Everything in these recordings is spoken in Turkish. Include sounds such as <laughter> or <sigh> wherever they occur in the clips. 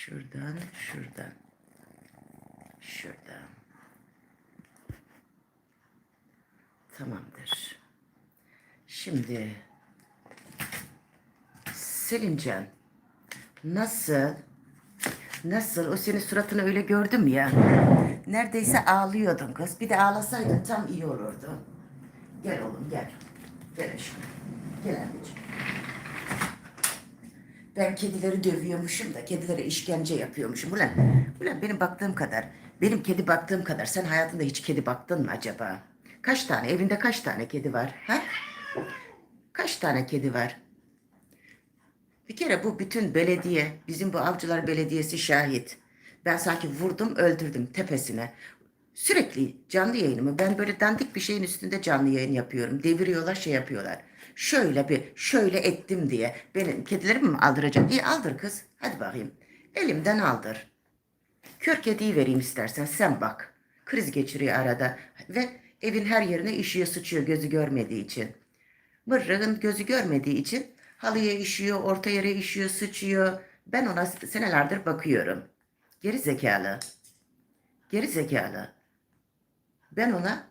Şuradan, şuradan. Şuradan. Tamamdır. Şimdi Selincan nasıl? Nasıl? O senin suratını öyle gördüm ya. Neredeyse ağlıyordun kız. Bir de ağlasaydın tam iyi olurdu. Gel oğlum gel. Gel aşkım. Gel anneciğim ben kedileri dövüyormuşum da kedilere işkence yapıyormuşum. Ulan, ulan benim baktığım kadar, benim kedi baktığım kadar sen hayatında hiç kedi baktın mı acaba? Kaç tane, evinde kaç tane kedi var? Ha? Kaç tane kedi var? Bir kere bu bütün belediye, bizim bu Avcılar Belediyesi şahit. Ben sanki vurdum, öldürdüm tepesine. Sürekli canlı yayınımı, ben böyle dandik bir şeyin üstünde canlı yayın yapıyorum. Deviriyorlar, şey yapıyorlar. Şöyle bir, şöyle ettim diye. Benim kedilerimi mi aldıracak? İyi aldır kız. Hadi bakayım. Elimden aldır. Kör kediyi vereyim istersen sen bak. Kriz geçiriyor arada ve evin her yerine işiyor sıçıyor gözü görmediği için. Mırrağın gözü görmediği için halıya işiyor, orta yere işiyor, sıçıyor. Ben ona senelerdir bakıyorum. Geri zekalı. Geri zekalı. Ben ona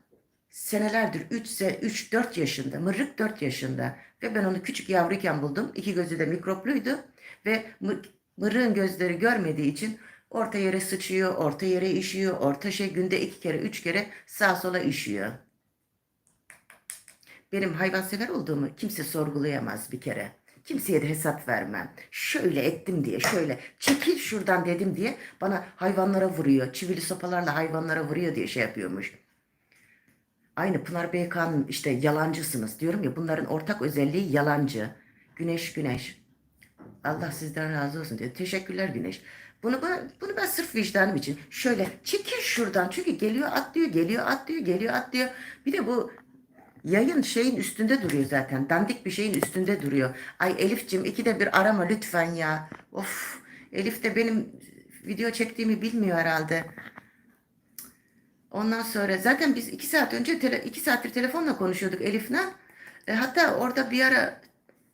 senelerdir 3 3 4 yaşında, mırrık 4 yaşında ve ben onu küçük yavruyken buldum. İki gözü de mikropluydu ve mı- mırrığın gözleri görmediği için orta yere sıçıyor, orta yere işiyor, orta şey günde iki kere, üç kere sağa sola işiyor. Benim hayvansever olduğumu kimse sorgulayamaz bir kere. Kimseye de hesap vermem. Şöyle ettim diye, şöyle çekil şuradan dedim diye bana hayvanlara vuruyor. Çivili sopalarla hayvanlara vuruyor diye şey yapıyormuş. Aynı Pınar Beykan'ın işte yalancısınız diyorum ya bunların ortak özelliği yalancı. Güneş güneş. Allah sizden razı olsun diyor. Teşekkürler Güneş. Bunu ben, bunu ben sırf vicdanım için şöyle çekil şuradan çünkü geliyor atlıyor geliyor atlıyor geliyor atlıyor. Bir de bu yayın şeyin üstünde duruyor zaten. Dandik bir şeyin üstünde duruyor. Ay Elif'cim ikide bir arama lütfen ya. Of Elif de benim video çektiğimi bilmiyor herhalde. Ondan sonra zaten biz iki saat önce tele, iki saattir telefonla konuşuyorduk Elif'le. E, hatta orada bir ara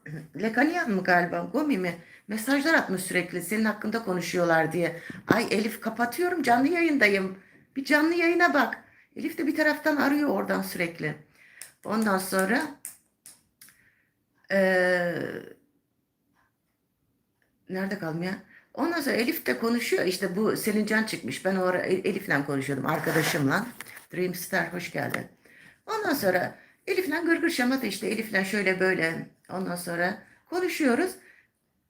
<clears throat> Lekaniyan mı galiba Gomi mi mesajlar atmış sürekli senin hakkında konuşuyorlar diye. Ay Elif kapatıyorum canlı yayındayım. Bir canlı yayına bak. Elif de bir taraftan arıyor oradan sürekli. Ondan sonra eee Nerede kaldım ya? Ondan sonra Elif de konuşuyor. İşte bu Selincan çıkmış. Ben o ara El- Elif'le konuşuyordum arkadaşımla. Dreamstar hoş geldin. Ondan sonra Elif'le gırgır şamata işte Elif'le şöyle böyle. Ondan sonra konuşuyoruz.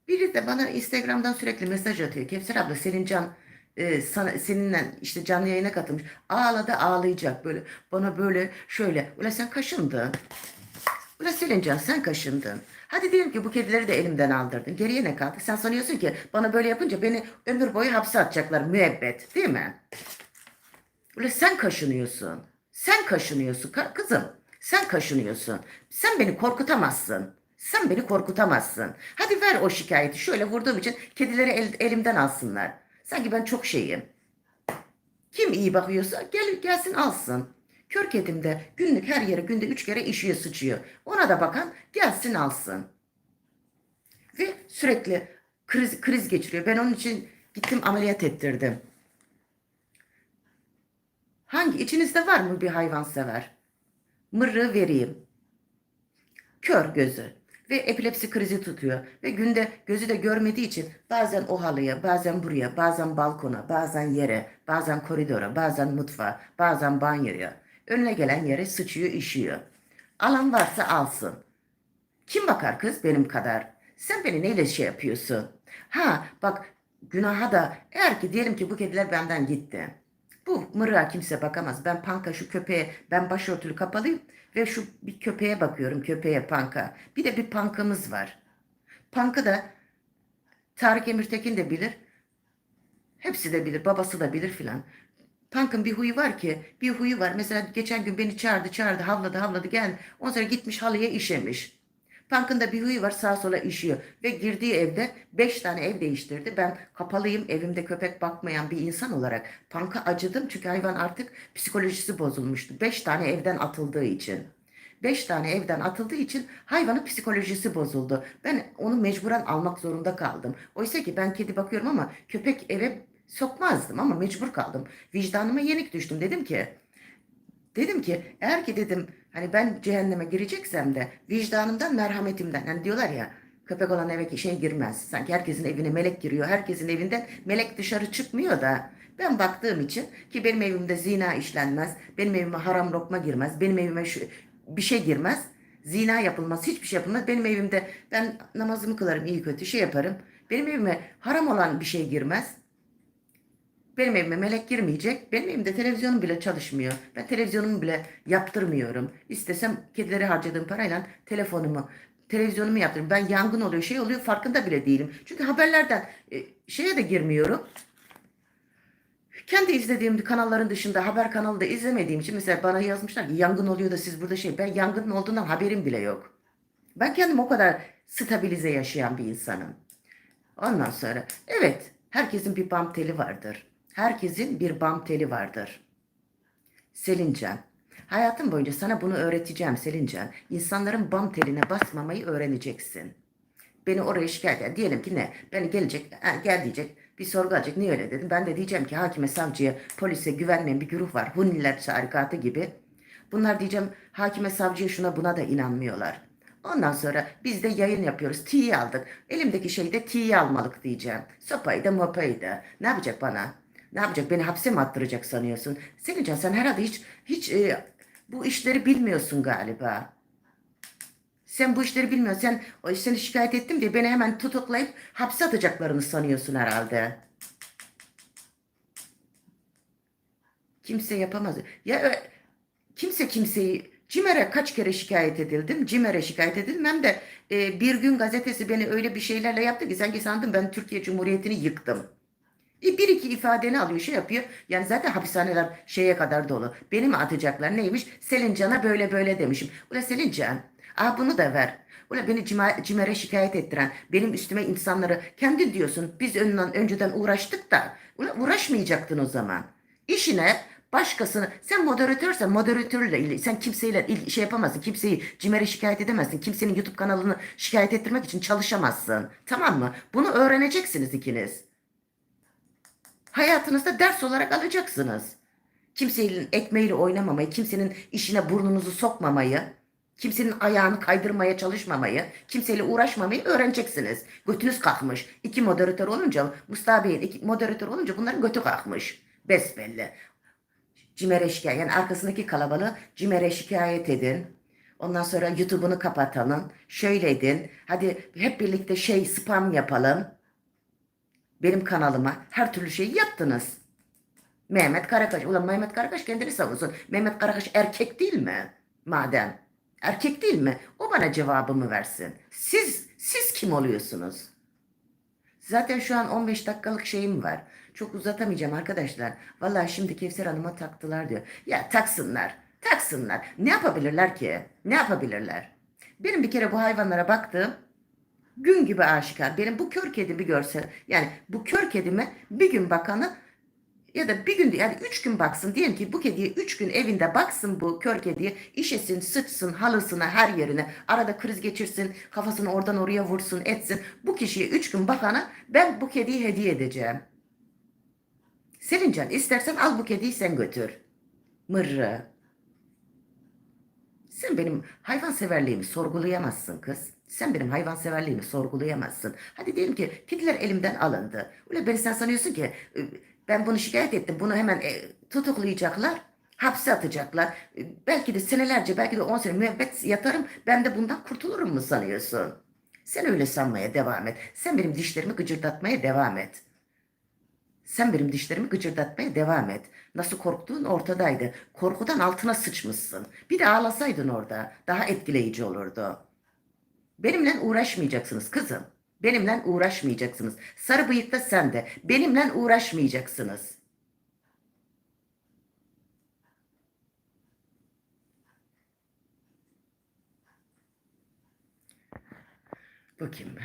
Biri de bana Instagram'dan sürekli mesaj atıyor. Kevser abla Selincan e, sana, seninle işte canlı yayına katılmış. Ağladı ağlayacak böyle. Bana böyle şöyle. Ulan sen kaşındın. Ulan Selincan sen kaşındın. Hadi diyelim ki bu kedileri de elimden aldırdın. Geriye ne kaldı? Sen sanıyorsun ki bana böyle yapınca beni ömür boyu hapse atacaklar müebbet değil mi? Ulan sen kaşınıyorsun. Sen kaşınıyorsun ka- kızım. Sen kaşınıyorsun. Sen beni korkutamazsın. Sen beni korkutamazsın. Hadi ver o şikayeti. Şöyle vurduğum için kedileri el- elimden alsınlar. Sanki ben çok şeyim. Kim iyi bakıyorsa gel gelsin alsın. Kör kedim günlük her yere günde üç kere işiyor sıçıyor. Ona da bakan gelsin alsın. Ve sürekli kriz, kriz geçiriyor. Ben onun için gittim ameliyat ettirdim. Hangi içinizde var mı bir hayvansever? Mırrığı vereyim. Kör gözü ve epilepsi krizi tutuyor ve günde gözü de görmediği için bazen o halıya, bazen buraya, bazen balkona, bazen yere, bazen koridora, bazen mutfağa, bazen banyoya, önüne gelen yere sıçıyor, işiyor. Alan varsa alsın. Kim bakar kız benim kadar? Sen beni neyle şey yapıyorsun? Ha bak günaha da eğer ki diyelim ki bu kediler benden gitti. Bu mırığa kimse bakamaz. Ben panka şu köpeğe ben başörtülü kapalıyım ve şu bir köpeğe bakıyorum köpeğe panka. Bir de bir pankamız var. Panka da Tarık Emirtekin de bilir. Hepsi de bilir. Babası da bilir filan. Punk'ın bir huyu var ki bir huyu var. Mesela geçen gün beni çağırdı çağırdı havladı havladı gel. Ondan sonra gitmiş halıya işemiş. Punk'ın da bir huyu var sağa sola işiyor. Ve girdiği evde beş tane ev değiştirdi. Ben kapalıyım evimde köpek bakmayan bir insan olarak Punk'a acıdım. Çünkü hayvan artık psikolojisi bozulmuştu. Beş tane evden atıldığı için. beş tane evden atıldığı için hayvanın psikolojisi bozuldu. Ben onu mecburen almak zorunda kaldım. Oysa ki ben kedi bakıyorum ama köpek eve sokmazdım ama mecbur kaldım. Vicdanıma yenik düştüm. Dedim ki Dedim ki eğer ki dedim hani ben cehenneme gireceksem de vicdanımdan merhametimden hani diyorlar ya köpek olan eve şey girmez. Sanki herkesin evine melek giriyor. Herkesin evinden melek dışarı çıkmıyor da ben baktığım için ki benim evimde zina işlenmez. Benim evime haram lokma girmez. Benim evime şu, bir şey girmez. Zina yapılmaz. Hiçbir şey yapılmaz. Benim evimde ben namazımı kılarım iyi kötü şey yaparım. Benim evime haram olan bir şey girmez. Benim evime melek girmeyecek. Benim evimde televizyonum bile çalışmıyor. Ben televizyonumu bile yaptırmıyorum. İstesem kedilere harcadığım parayla telefonumu, televizyonumu yaptırırım. Ben yangın oluyor, şey oluyor farkında bile değilim. Çünkü haberlerden e, şeye de girmiyorum. Kendi izlediğim kanalların dışında haber kanalı da izlemediğim için mesela bana yazmışlar ki yangın oluyor da siz burada şey ben yangının olduğundan haberim bile yok. Ben kendim o kadar stabilize yaşayan bir insanım. Ondan sonra evet herkesin bir bam teli vardır. Herkesin bir bam teli vardır. Selincan. Hayatım boyunca sana bunu öğreteceğim Selincan. İnsanların bam teline basmamayı öğreneceksin. Beni oraya şikayet eder. Diyelim ki ne? Beni gelecek, gel diyecek. Bir sorgu alacak. Niye öyle dedim? Ben de diyeceğim ki hakime, savcıya, polise güvenmeyen bir güruh var. Hunniler tarikatı gibi. Bunlar diyeceğim hakime, savcıya şuna buna da inanmıyorlar. Ondan sonra biz de yayın yapıyoruz. T'yi aldık. Elimdeki şeyi de T'yi almalık diyeceğim. Sopayı da mopayı da. Ne yapacak bana? Ne yapacak? Beni hapse mi attıracak sanıyorsun? Selincan sen herhalde hiç hiç e, bu işleri bilmiyorsun galiba. Sen bu işleri bilmiyorsun. Sen o seni şikayet ettim diye beni hemen tutuklayıp hapse atacaklarını sanıyorsun herhalde. Kimse yapamaz. Ya kimse kimseyi CİMER'e kaç kere şikayet edildim. CİMER'e şikayet edildim. Hem de e, bir gün gazetesi beni öyle bir şeylerle yaptı ki sanki sandım ben Türkiye Cumhuriyeti'ni yıktım. E, bir iki ifadeni alıyor şey yapıyor. Yani zaten hapishaneler şeye kadar dolu. Beni mi atacaklar neymiş? Selincan'a böyle böyle demişim. Ula Selincan aa bunu da ver. Ula beni cima, CİMER'e şikayet ettiren benim üstüme insanları kendin diyorsun. Biz önden, önceden uğraştık da. Ula uğraşmayacaktın o zaman. İşine başkasını sen moderatörsen moderatörle sen kimseyle şey yapamazsın. Kimseyi CİMER'e şikayet edemezsin. Kimsenin YouTube kanalını şikayet ettirmek için çalışamazsın. Tamam mı? Bunu öğreneceksiniz ikiniz hayatınızda ders olarak alacaksınız. Kimsenin ekmeğiyle oynamamayı, kimsenin işine burnunuzu sokmamayı, kimsenin ayağını kaydırmaya çalışmamayı, kimseyle uğraşmamayı öğreneceksiniz. Götünüz kalkmış. İki moderatör olunca, Mustafa Bey'in iki moderatör olunca bunların götü kalkmış. Besbelli. Cimer'e şikayet, yani arkasındaki kalabalığı Cimer'e şikayet edin. Ondan sonra YouTube'unu kapatalım. Şöyle edin. Hadi hep birlikte şey spam yapalım benim kanalıma her türlü şeyi yaptınız. Mehmet Karakaş. Ulan Mehmet Karakaş kendini savunsun. Mehmet Karakaş erkek değil mi? Madem. Erkek değil mi? O bana cevabımı versin. Siz, siz kim oluyorsunuz? Zaten şu an 15 dakikalık şeyim var. Çok uzatamayacağım arkadaşlar. Vallahi şimdi Kevser Hanım'a taktılar diyor. Ya taksınlar. Taksınlar. Ne yapabilirler ki? Ne yapabilirler? Benim bir kere bu hayvanlara baktığım gün gibi aşikar. Benim bu kör kedimi görse yani bu kör kedime bir gün bakanı ya da bir gün yani üç gün baksın diyelim ki bu kediye üç gün evinde baksın bu kör kediye işesin sıçsın halısına her yerine arada kriz geçirsin kafasını oradan oraya vursun etsin bu kişiye üç gün bakana ben bu kediyi hediye edeceğim. Selincan istersen al bu kediyi sen götür. Mırrı. Sen benim hayvanseverliğimi sorgulayamazsın kız. Sen benim hayvanseverliğimi sorgulayamazsın. Hadi diyelim ki kediler elimden alındı. Öyle beni sen sanıyorsun ki e, ben bunu şikayet ettim. Bunu hemen e, tutuklayacaklar. Hapse atacaklar. E, Belki de senelerce belki de 10 sene müebbet yatarım. Ben de bundan kurtulurum mu sanıyorsun? Sen öyle sanmaya devam et. Sen benim dişlerimi gıcırdatmaya devam et. Sen benim dişlerimi gıcırdatmaya devam et. Nasıl korktuğun ortadaydı. Korkudan altına sıçmışsın. Bir de ağlasaydın orada. Daha etkileyici olurdu. Benimle uğraşmayacaksınız kızım. Benimle uğraşmayacaksınız. Sarı bıyık da sen de. Benimle uğraşmayacaksınız. Bakayım.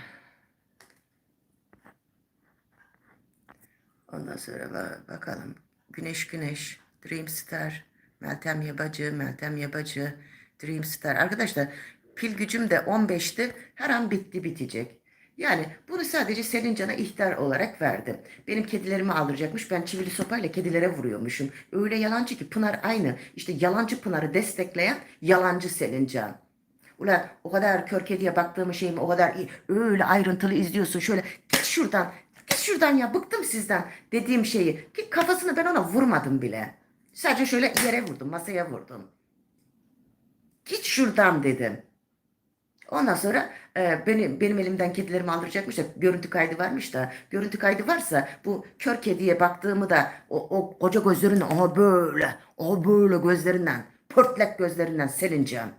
Ondan sonra ba- bakalım. Güneş Güneş, Dreamstar, Meltem Yabacı, Meltem Yabacı, Dreamstar. Arkadaşlar pil gücüm de 15'ti. Her an bitti bitecek. Yani bunu sadece Selincan'a ihtar olarak verdim. Benim kedilerimi aldıracakmış. Ben çivili sopayla kedilere vuruyormuşum. Öyle yalancı ki Pınar aynı. İşte yalancı Pınar'ı destekleyen yalancı Selincan. Ulan o kadar kör kediye baktığım şeyimi o kadar iyi, öyle ayrıntılı izliyorsun. Şöyle git şuradan, git şuradan ya bıktım sizden dediğim şeyi. Git kafasını ben ona vurmadım bile. Sadece şöyle yere vurdum, masaya vurdum. Git şuradan dedim. Ondan sonra e, benim benim elimden kedilerimi aldıracakmış da görüntü kaydı varmış da görüntü kaydı varsa bu kör kediye baktığımı da o, o koca gözlerinden o böyle o böyle gözlerinden pörtlek gözlerinden Selincan.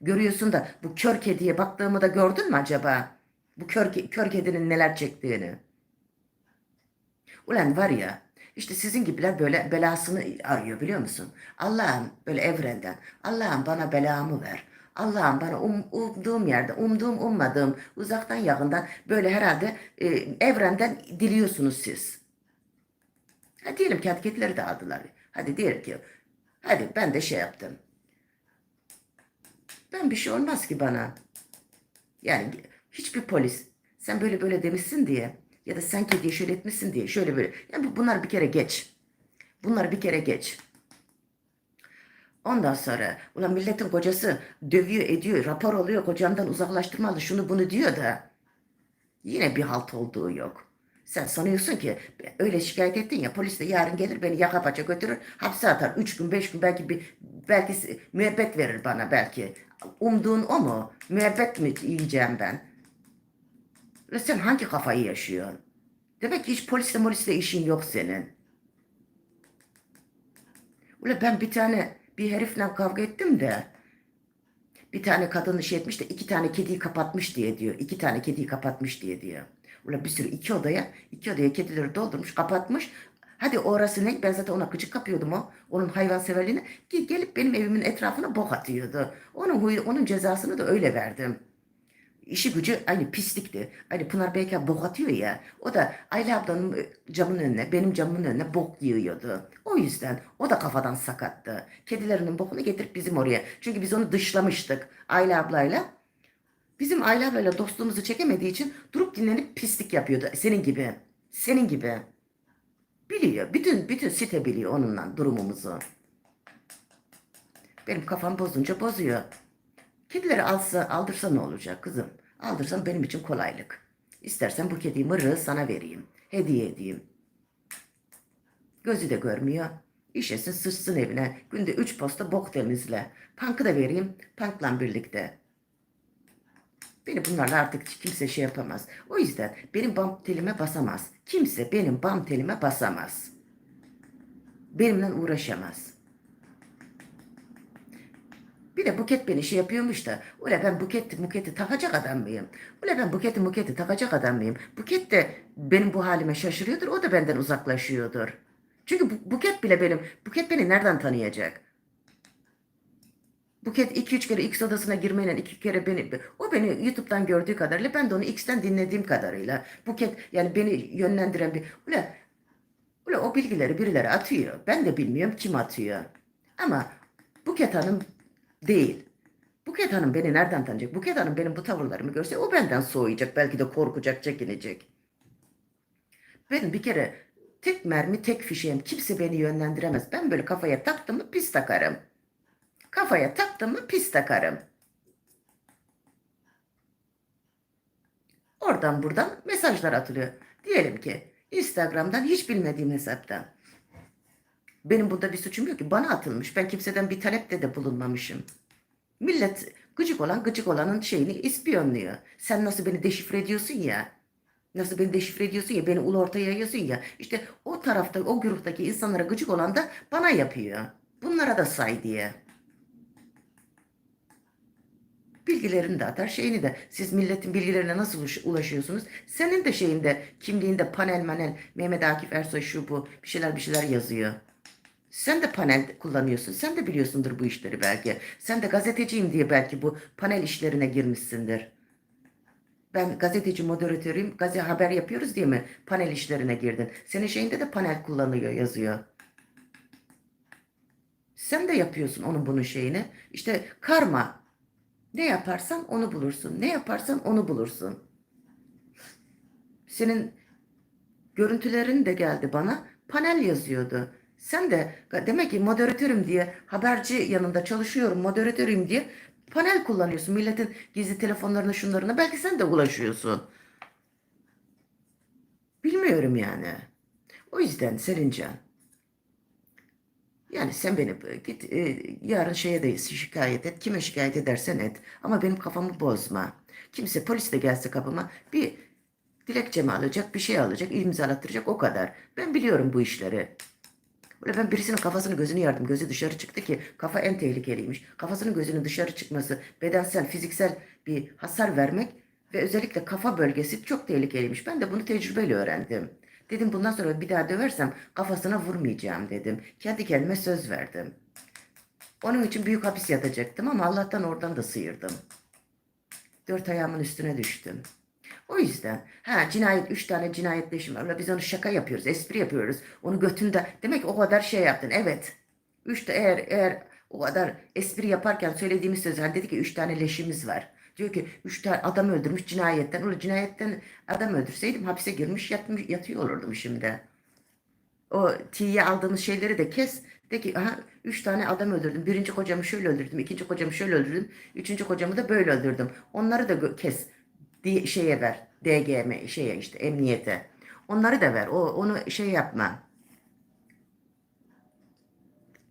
Görüyorsun da bu kör kediye baktığımı da gördün mü acaba? Bu kör, kör kedinin neler çektiğini. Ulan var ya işte sizin gibiler böyle belasını arıyor biliyor musun? Allah'ım böyle evrenden Allah'ım bana belamı ver. Allah'ım bana um, umduğum yerde, umduğum ummadığım, uzaktan yakından böyle herhalde e, evrenden diliyorsunuz siz. Ha, diyelim ki hadi kedileri de aldılar. Hadi diyelim ki hadi ben de şey yaptım. Ben bir şey olmaz ki bana. Yani hiçbir polis sen böyle böyle demişsin diye ya da sen kediye şöyle etmişsin diye şöyle böyle. Yani bu- bunlar bir kere geç. Bunlar bir kere geç. Ondan sonra ulan milletin kocası dövüyor ediyor rapor oluyor kocamdan uzaklaştırmalı şunu bunu diyor da yine bir halt olduğu yok. Sen sanıyorsun ki öyle şikayet ettin ya polis de yarın gelir beni yaka paça götürür hapse atar. Üç gün beş gün belki bir belki müebbet verir bana belki. Umduğun o mu? Müebbet mi yiyeceğim ben? Ve sen hangi kafayı yaşıyorsun? Demek ki hiç polisle molisle işin yok senin. Ula ben bir tane bir herifle kavga ettim de bir tane kadın şey etmiş de iki tane kediyi kapatmış diye diyor. İki tane kediyi kapatmış diye diyor. Ula bir sürü iki odaya iki odaya kedileri doldurmuş kapatmış. Hadi orası ne? Ben zaten ona gıcık kapıyordum o. Onun hayvanseverliğine. Ge- Gelip benim evimin etrafına bok atıyordu. Onun huyu, onun cezasını da öyle verdim. İşi gücü aynı pislikti. Hani Pınar Beyken bok atıyor ya. O da Ayla ablanın e, camın önüne, benim camımın önüne bok yığıyordu. O yüzden o da kafadan sakattı. Kedilerinin bokunu getirip bizim oraya. Çünkü biz onu dışlamıştık Ayla ablayla. Bizim Ayla ablayla dostluğumuzu çekemediği için durup dinlenip pislik yapıyordu. Senin gibi. Senin gibi. Biliyor. Bütün bütün site biliyor onunla durumumuzu. Benim kafam bozunca bozuyor. Kedileri alsa, aldırsa ne olacak kızım? Aldırsan benim için kolaylık. İstersen bu kediyi mırığı sana vereyim. Hediye edeyim. Gözü de görmüyor. İşesin sıçsın evine. Günde üç posta bok temizle. Pankı da vereyim. Pankla birlikte. Beni bunlarla artık kimse şey yapamaz. O yüzden benim bam telime basamaz. Kimse benim bam telime basamaz. Benimle uğraşamaz. Bir de Buket beni şey yapıyormuş da. Ule ben Buket'i Muket'i takacak adam mıyım? Ule ben Buket'i Muket'i takacak adam mıyım? Buket de benim bu halime şaşırıyordur. O da benden uzaklaşıyordur. Çünkü bu, Buket bile benim. Buket beni nereden tanıyacak? Buket iki üç kere X odasına girmeyle iki kere beni o beni YouTube'dan gördüğü kadarıyla ben de onu X'ten dinlediğim kadarıyla Buket yani beni yönlendiren bir ula ula o bilgileri birileri atıyor. Ben de bilmiyorum kim atıyor. Ama Buket Hanım değil. Buket Hanım beni nereden tanıyacak? Buket Hanım benim bu tavırlarımı görse o benden soğuyacak. Belki de korkacak, çekinecek. Benim bir kere tek mermi, tek fişeğim. Kimse beni yönlendiremez. Ben böyle kafaya taktım mı pis takarım. Kafaya taktım mı pis takarım. Oradan buradan mesajlar atılıyor. Diyelim ki Instagram'dan hiç bilmediğim hesaptan. Benim burada bir suçum yok ki. Bana atılmış. Ben kimseden bir talepte de bulunmamışım. Millet gıcık olan gıcık olanın şeyini ispiyonluyor. Sen nasıl beni deşifre ediyorsun ya. Nasıl beni deşifre ediyorsun ya. Beni ulu ortaya yayıyorsun ya. İşte o tarafta o gruптaki insanlara gıcık olan da bana yapıyor. Bunlara da say diye. Bilgilerini de atar şeyini de. Siz milletin bilgilerine nasıl ulaş- ulaşıyorsunuz? Senin de şeyinde kimliğinde panel manel Mehmet Akif Ersoy şu bu bir şeyler bir şeyler yazıyor. Sen de panel kullanıyorsun. Sen de biliyorsundur bu işleri belki. Sen de gazeteciyim diye belki bu panel işlerine girmişsindir. Ben gazeteci moderatörüyüm. Gazete haber yapıyoruz diye mi panel işlerine girdin? Senin şeyinde de panel kullanıyor yazıyor. Sen de yapıyorsun onun bunun şeyini. İşte karma. Ne yaparsan onu bulursun. Ne yaparsan onu bulursun. Senin görüntülerin de geldi bana. Panel yazıyordu. Sen de demek ki moderatörüm diye haberci yanında çalışıyorum moderatörüm diye panel kullanıyorsun. Milletin gizli telefonlarına şunlarına belki sen de ulaşıyorsun. Bilmiyorum yani. O yüzden Selincan yani sen beni git e, yarın şeye de şikayet et. Kime şikayet edersen et. Ama benim kafamı bozma. Kimse polis de gelse kapıma bir dilekçemi alacak, bir şey alacak, imzalattıracak o kadar. Ben biliyorum bu işleri. Böyle ben birisinin kafasını gözünü yardım. Gözü dışarı çıktı ki kafa en tehlikeliymiş. Kafasının gözünün dışarı çıkması, bedensel, fiziksel bir hasar vermek ve özellikle kafa bölgesi çok tehlikeliymiş. Ben de bunu tecrübeyle öğrendim. Dedim bundan sonra bir daha döversem kafasına vurmayacağım dedim. Kendi kendime söz verdim. Onun için büyük hapis yatacaktım ama Allah'tan oradan da sıyırdım. Dört ayağımın üstüne düştüm. O yüzden ha cinayet üç tane cinayetleşim var. Biz onu şaka yapıyoruz, espri yapıyoruz. Onu götünde demek ki o kadar şey yaptın. Evet. Üç de eğer eğer o kadar espri yaparken söylediğimiz söz hani dedi ki üç tane leşimiz var. Diyor ki üç tane adam öldürmüş cinayetten. Ulan cinayetten adam öldürseydim hapise girmiş yatmış, yatıyor olurdum şimdi. O tiye aldığımız şeyleri de kes. De ki aha, üç tane adam öldürdüm. Birinci kocamı şöyle öldürdüm. ikinci kocamı şöyle öldürdüm. Üçüncü kocamı da böyle öldürdüm. Onları da kes. Şeye ver. DGM şeye işte emniyete. Onları da ver. O onu şey yapma.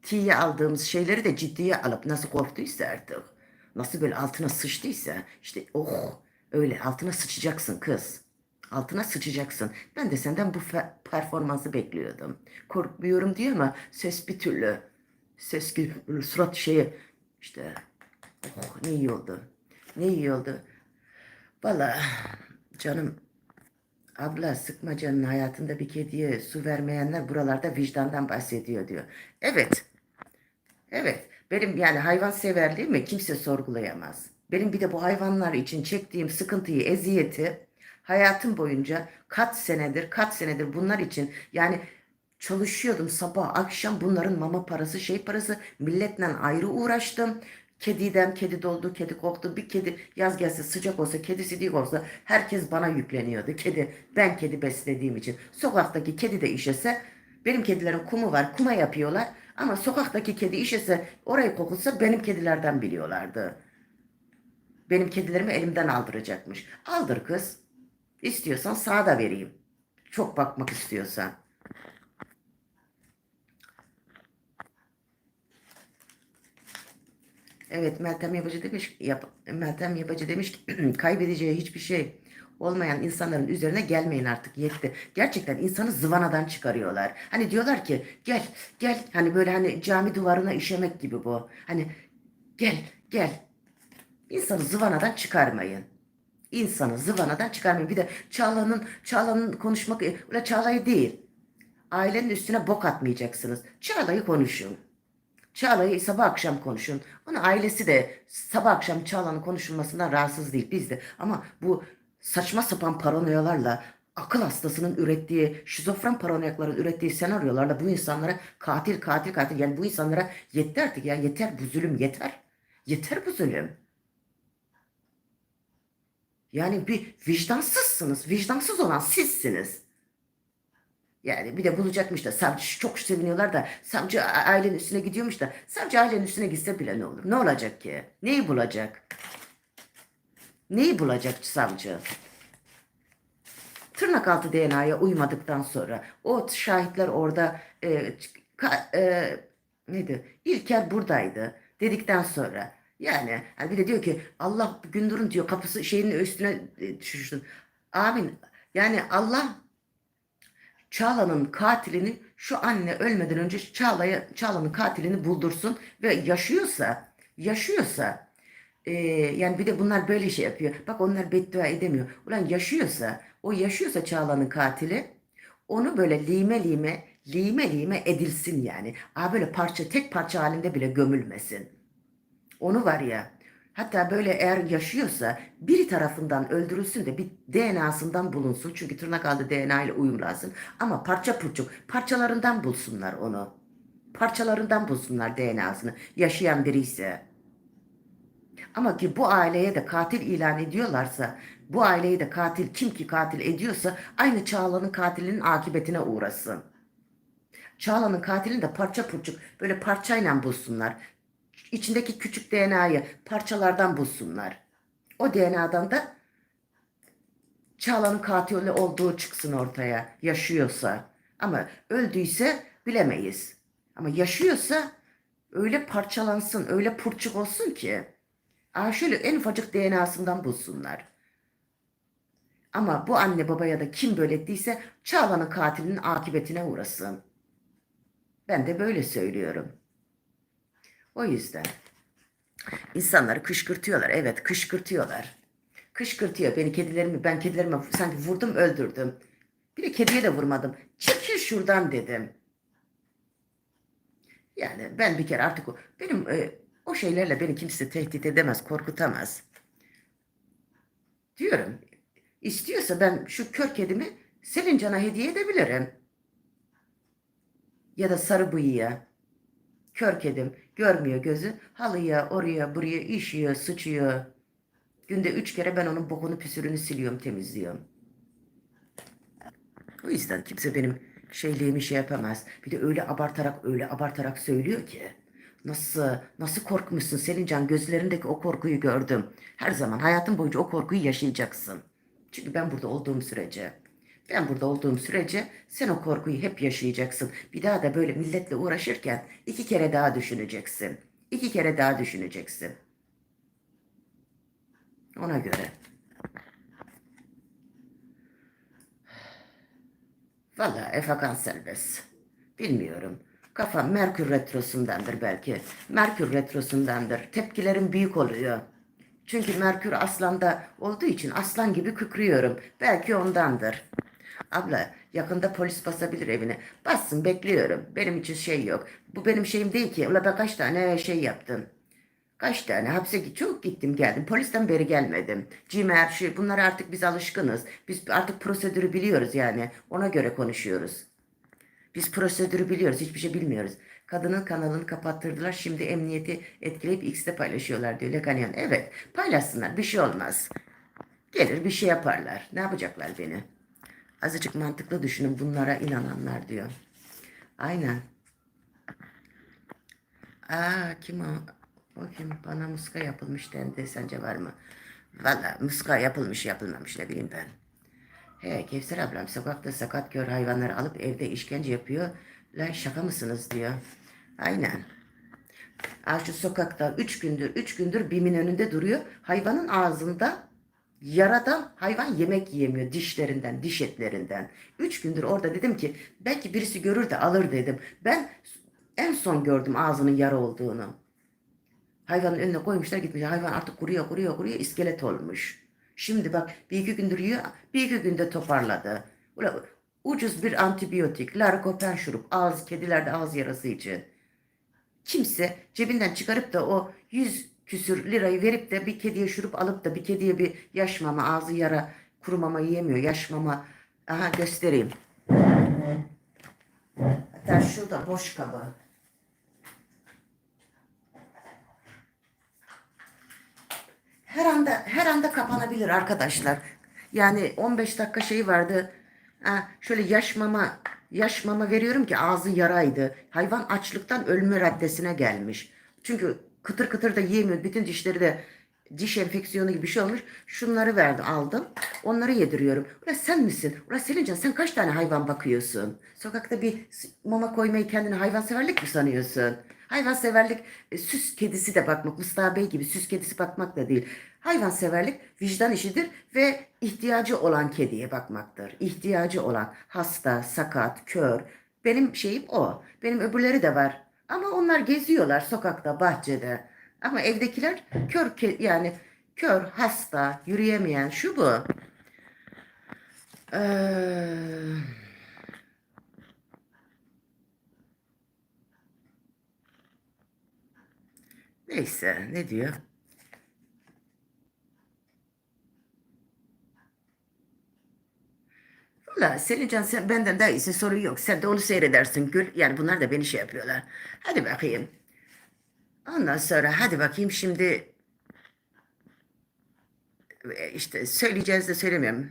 Tiye aldığımız şeyleri de ciddiye alıp nasıl korktuysa artık. Nasıl böyle altına sıçtıysa işte oh öyle altına sıçacaksın kız. Altına sıçacaksın. Ben de senden bu performansı bekliyordum. Korkmuyorum diyor ama ses bir türlü. Ses gibi surat şeyi işte oh ne iyi oldu. Ne iyi oldu. Valla canım abla sıkma canını hayatında bir kediye su vermeyenler buralarda vicdandan bahsediyor diyor. Evet. Evet. Benim yani hayvan severliğimi kimse sorgulayamaz. Benim bir de bu hayvanlar için çektiğim sıkıntıyı, eziyeti hayatım boyunca kaç senedir, kaç senedir bunlar için yani çalışıyordum sabah akşam bunların mama parası, şey parası milletle ayrı uğraştım. Kediden kedi doldu, kedi koktu. Bir kedi yaz gelse sıcak olsa, kedisi değil olsa herkes bana yükleniyordu. Kedi, ben kedi beslediğim için. Sokaktaki kedi de işese, benim kedilerin kumu var, kuma yapıyorlar. Ama sokaktaki kedi işese, orayı kokutsa benim kedilerden biliyorlardı. Benim kedilerimi elimden aldıracakmış. Aldır kız. İstiyorsan sana da vereyim. Çok bakmak istiyorsan. Evet Meltem Yapıcı demiş yap, Meltem Yapıcı demiş ki <clears throat> kaybedeceği hiçbir şey olmayan insanların üzerine gelmeyin artık yetti. Gerçekten insanı zıvanadan çıkarıyorlar. Hani diyorlar ki gel gel hani böyle hani cami duvarına işemek gibi bu. Hani gel gel İnsanı zıvanadan çıkarmayın. İnsanı zıvanadan çıkarmayın. Bir de Çağla'nın Çağla'nın konuşmak öyle Çağla'yı değil. Ailenin üstüne bok atmayacaksınız. Çağla'yı konuşun. Çağla'yı sabah akşam konuşun. Onun ailesi de sabah akşam Çağla'nın konuşulmasından rahatsız değil. Biz de. Ama bu saçma sapan paranoyalarla akıl hastasının ürettiği, şizofren paranoyakların ürettiği senaryolarla bu insanlara katil katil katil yani bu insanlara yeter artık ya yeter bu zulüm yeter. Yeter bu zulüm. Yani bir vicdansızsınız. Vicdansız olan sizsiniz. Yani bir de bulacakmış da savcı çok seviniyorlar da savcı ailenin üstüne gidiyormuş da savcı ailenin üstüne gitse bile ne olur? Ne olacak ki? Neyi bulacak? Neyi bulacak savcı? Tırnak altı DNA'ya uymadıktan sonra o şahitler orada e, ka- e, neydi? İlker buradaydı dedikten sonra yani hani bir de diyor ki Allah Gündür'ün diyor kapısı şeyin üstüne e, düşürsün. Amin. Yani Allah Çağla'nın katilini şu anne ölmeden önce Çağla'ya Çağla'nın katilini buldursun ve yaşıyorsa yaşıyorsa e, yani bir de bunlar böyle şey yapıyor. Bak onlar beddua edemiyor. Ulan yaşıyorsa o yaşıyorsa Çağla'nın katili onu böyle lime lime lime lime edilsin yani. Aa böyle parça tek parça halinde bile gömülmesin. Onu var ya. Hatta böyle eğer yaşıyorsa biri tarafından öldürülsün de bir DNA'sından bulunsun. Çünkü tırnak altı DNA ile uyumlansın. Ama parça purçuk parçalarından bulsunlar onu. parçalarından bulsunlar DNA'sını. Yaşayan biri ise. Ama ki bu aileye de katil ilan ediyorlarsa, bu aileyi de katil kim ki katil ediyorsa aynı Çağla'nın katilinin akıbetine uğrasın. Çağla'nın katilini de parça purçuk böyle parçayla bulsunlar. İçindeki küçük DNA'yı parçalardan bulsunlar. O DNA'dan da Çağla'nın katili olduğu çıksın ortaya yaşıyorsa. Ama öldüyse bilemeyiz. Ama yaşıyorsa öyle parçalansın, öyle purçuk olsun ki. Aa şöyle en ufacık DNA'sından bulsunlar. Ama bu anne babaya da kim böyle ettiyse Çağla'nın katilinin akıbetine uğrasın. Ben de böyle söylüyorum. O yüzden insanları kışkırtıyorlar. Evet kışkırtıyorlar. Kışkırtıyor beni kedilerimi. Ben kedilerime sanki vurdum öldürdüm. Bir de kediye de vurmadım. Çekil şuradan dedim. Yani ben bir kere artık benim e, o şeylerle beni kimse tehdit edemez, korkutamaz. Diyorum. İstiyorsa ben şu kör kedimi Selincan'a hediye edebilirim. Ya da sarı bıyıya. Kör kedim görmüyor gözü. Halıya, oraya, buraya işiyor, sıçıyor. Günde üç kere ben onun bokunu püsürünü siliyorum, temizliyorum. O yüzden kimse benim şeyliğimi şey yapamaz. Bir de öyle abartarak öyle abartarak söylüyor ki. Nasıl, nasıl korkmuşsun Selincan gözlerindeki o korkuyu gördüm. Her zaman hayatın boyunca o korkuyu yaşayacaksın. Çünkü ben burada olduğum sürece, ben burada olduğum sürece sen o korkuyu hep yaşayacaksın. Bir daha da böyle milletle uğraşırken iki kere daha düşüneceksin. İki kere daha düşüneceksin. Ona göre. Valla Efakan serbest. Bilmiyorum. Kafam Merkür Retrosu'ndandır belki. Merkür Retrosu'ndandır. Tepkilerim büyük oluyor. Çünkü Merkür aslanda olduğu için aslan gibi kükrüyorum. Belki ondandır. Abla yakında polis basabilir evine. Bassın bekliyorum. Benim için şey yok. Bu benim şeyim değil ki. Ula ben kaç tane şey yaptım. Kaç tane hapse git çok gittim geldim. Polisten beri gelmedim. Cimer şey bunlara artık biz alışkınız. Biz artık prosedürü biliyoruz yani. Ona göre konuşuyoruz. Biz prosedürü biliyoruz. Hiçbir şey bilmiyoruz. Kadının kanalını kapattırdılar. Şimdi emniyeti etkileyip X'te paylaşıyorlar diyor Lekanyan. Evet paylaşsınlar. Bir şey olmaz. Gelir bir şey yaparlar. Ne yapacaklar beni? Azıcık mantıklı düşünün bunlara inananlar diyor. Aynen. Aa kim o? O kim? Bana muska yapılmış dendi. Sence var mı? Valla muska yapılmış yapılmamış ne bileyim ben. He Kevser ablam sokakta sakat kör hayvanları alıp evde işkence yapıyor. Lan şaka mısınız diyor. Aynen. Aa, şu sokakta üç gündür, üç gündür BİM'in önünde duruyor. Hayvanın ağzında yaradan hayvan yemek yiyemiyor dişlerinden, diş etlerinden. Üç gündür orada dedim ki belki birisi görür de alır dedim. Ben en son gördüm ağzının yara olduğunu. Hayvanın önüne koymuşlar gitmiş. Hayvan artık kuruyor, kuruyor, kuruyor. iskelet olmuş. Şimdi bak bir iki gündür yiyor, bir iki günde toparladı. Ucuz bir antibiyotik, larkopen şurup, ağız, kedilerde ağız yarası için. Kimse cebinden çıkarıp da o yüz küsür lirayı verip de bir kediye şurup alıp da bir kediye bir yaş mama, ağzı yara, kuru mama yiyemiyor. Yaş mama, aha göstereyim. Hatta şurada boş kabı. Her anda her anda kapanabilir arkadaşlar. Yani 15 dakika şey vardı. Ha, şöyle yaş mama yaş mama veriyorum ki ağzı yaraydı. Hayvan açlıktan ölme raddesine gelmiş. Çünkü kıtır kıtır da yiyemiyor. Bütün dişleri de diş enfeksiyonu gibi bir şey olmuş. Şunları verdi aldım. Onları yediriyorum. Ulan sen misin? Ulan Selincan sen kaç tane hayvan bakıyorsun? Sokakta bir mama koymayı kendine hayvanseverlik mi sanıyorsun? Hayvanseverlik e, süs kedisi de bakmak, Mustafa Bey gibi süs kedisi bakmak da değil. Hayvanseverlik vicdan işidir ve ihtiyacı olan kediye bakmaktır. İhtiyacı olan hasta, sakat, kör. Benim şeyim o. Benim öbürleri de var. Ama onlar geziyorlar sokakta, bahçede. Ama evdekiler kör ke- yani kör, hasta, yürüyemeyen şu bu. Ee, neyse ne diyor? Valla Selincan sen benden daha iyisi sorun yok. Sen de onu seyredersin Gül. Yani bunlar da beni şey yapıyorlar. Hadi bakayım. Ondan sonra hadi bakayım şimdi e, işte söyleyeceğiz de söylemiyorum.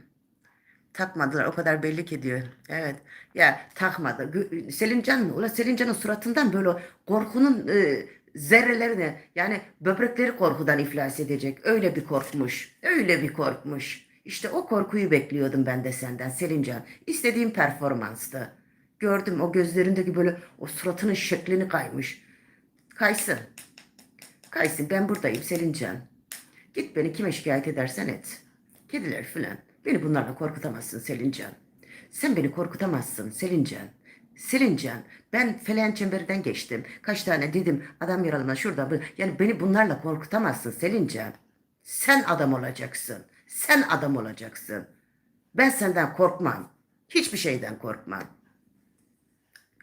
Takmadılar o kadar belli ki diyor. Evet. Ya takmadı. Selincan mı? Ulan Selincan'ın suratından böyle korkunun e, zerrelerini yani böbrekleri korkudan iflas edecek. Öyle bir korkmuş. Öyle bir korkmuş. İşte o korkuyu bekliyordum ben de senden Selincan. İstediğim performanstı. Gördüm o gözlerindeki böyle o suratının şeklini kaymış. Kaysın. Kaysın ben buradayım Selincan. Git beni kime şikayet edersen et. Kediler filan. Beni bunlarla korkutamazsın Selincan. Sen beni korkutamazsın Selincan. Selincan ben felen çemberden geçtim. Kaç tane dedim adam yaralama şurada bu. Yani beni bunlarla korkutamazsın Selincan. Sen adam olacaksın. Sen adam olacaksın. Ben senden korkmam. Hiçbir şeyden korkmam.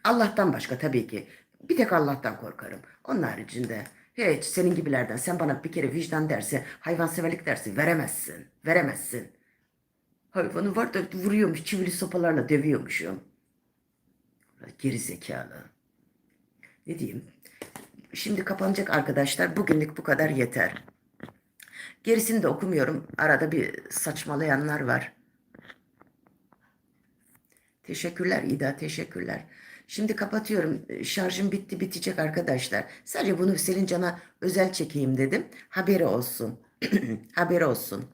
Allah'tan başka tabii ki. Bir tek Allah'tan korkarım. Onun haricinde hiç senin gibilerden sen bana bir kere vicdan dersi, hayvanseverlik dersi veremezsin. Veremezsin. Hayvanı var da vuruyormuş, çivili sopalarla dövüyormuşum. Geri zekalı. Ne diyeyim? Şimdi kapanacak arkadaşlar. Bugünlük bu kadar yeter. Gerisini de okumuyorum. Arada bir saçmalayanlar var. Teşekkürler İda, teşekkürler. Şimdi kapatıyorum. Şarjım bitti, bitecek arkadaşlar. Sadece bunu Selincan'a özel çekeyim dedim. Haberi olsun. <clears throat> Haberi olsun.